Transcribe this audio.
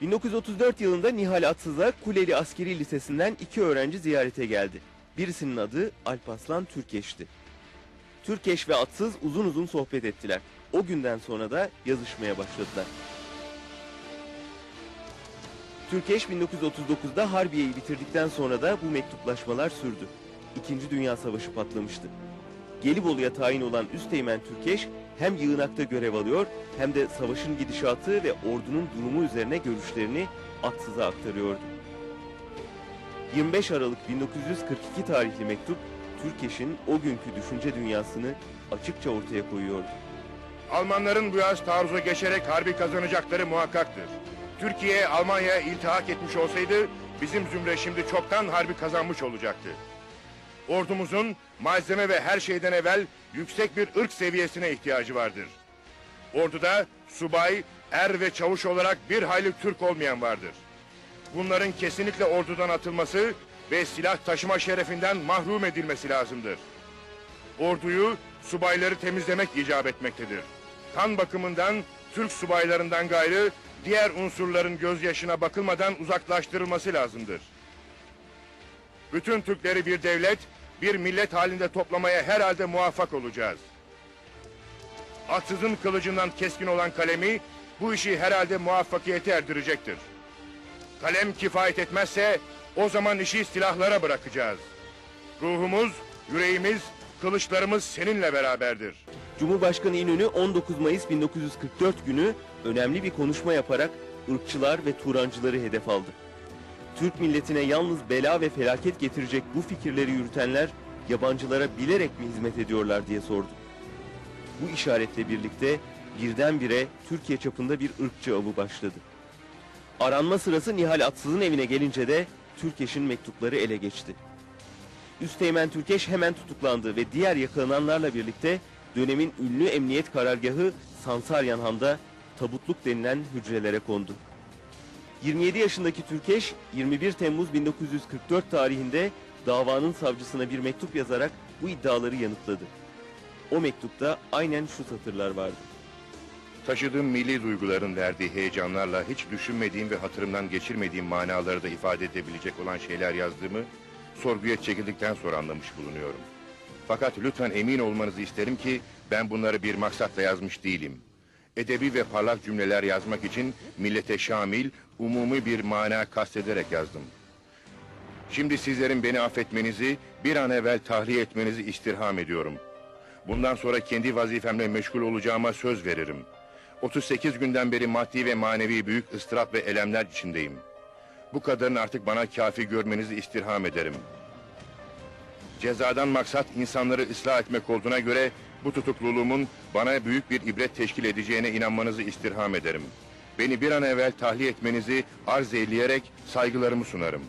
1934 yılında Nihal Atsız'a Kuleli Askeri Lisesi'nden iki öğrenci ziyarete geldi. Birisinin adı Alpaslan Türkeş'ti. Türkeş ve Atsız uzun uzun sohbet ettiler. O günden sonra da yazışmaya başladılar. Türkeş 1939'da Harbiye'yi bitirdikten sonra da bu mektuplaşmalar sürdü. İkinci Dünya Savaşı patlamıştı. Gelibolu'ya tayin olan Üsteğmen Türkeş hem yığınakta görev alıyor hem de savaşın gidişatı ve ordunun durumu üzerine görüşlerini Atsız'a aktarıyordu. 25 Aralık 1942 tarihli mektup Türkeş'in o günkü düşünce dünyasını açıkça ortaya koyuyordu. Almanların bu yaz taarruza geçerek harbi kazanacakları muhakkaktır. Türkiye Almanya'ya iltihak etmiş olsaydı bizim zümre şimdi çoktan harbi kazanmış olacaktı. Ordumuzun malzeme ve her şeyden evvel yüksek bir ırk seviyesine ihtiyacı vardır. Orduda subay, er ve çavuş olarak bir hayli Türk olmayan vardır. Bunların kesinlikle ordudan atılması ve silah taşıma şerefinden mahrum edilmesi lazımdır. Orduyu, subayları temizlemek icap etmektedir. Kan bakımından Türk subaylarından gayrı diğer unsurların gözyaşına bakılmadan uzaklaştırılması lazımdır. Bütün Türkleri bir devlet, bir millet halinde toplamaya herhalde muvaffak olacağız. Atsızın kılıcından keskin olan kalemi bu işi herhalde muvaffakiyete erdirecektir. Kalem kifayet etmezse o zaman işi silahlara bırakacağız. Ruhumuz, yüreğimiz, kılıçlarımız seninle beraberdir. Cumhurbaşkanı İnönü 19 Mayıs 1944 günü önemli bir konuşma yaparak ırkçılar ve Turancıları hedef aldı. Türk milletine yalnız bela ve felaket getirecek bu fikirleri yürütenler yabancılara bilerek mi hizmet ediyorlar diye sordu. Bu işaretle birlikte birdenbire Türkiye çapında bir ırkçı avı başladı. Aranma sırası Nihal Atsız'ın evine gelince de Türkeş'in mektupları ele geçti. Üsteğmen Türkeş hemen tutuklandı ve diğer yakalananlarla birlikte dönemin ünlü emniyet karargahı Sansaryanhan'da tabutluk denilen hücrelere kondu. 27 yaşındaki Türkeş 21 Temmuz 1944 tarihinde davanın savcısına bir mektup yazarak bu iddiaları yanıtladı. O mektupta aynen şu satırlar vardı. Taşıdığım milli duyguların verdiği heyecanlarla hiç düşünmediğim ve hatırımdan geçirmediğim manaları da ifade edebilecek olan şeyler yazdığımı sorguya çekildikten sonra anlamış bulunuyorum. Fakat lütfen emin olmanızı isterim ki ben bunları bir maksatla yazmış değilim. Edebi ve parlak cümleler yazmak için millete şamil, umumi bir mana kastederek yazdım. Şimdi sizlerin beni affetmenizi, bir an evvel tahliye etmenizi istirham ediyorum. Bundan sonra kendi vazifemle meşgul olacağıma söz veririm. 38 günden beri maddi ve manevi büyük ıstırap ve elemler içindeyim. Bu kadarını artık bana kafi görmenizi istirham ederim. Cezadan maksat insanları ıslah etmek olduğuna göre bu tutukluluğumun bana büyük bir ibret teşkil edeceğine inanmanızı istirham ederim. Beni bir an evvel tahliye etmenizi arz eyleyerek saygılarımı sunarım.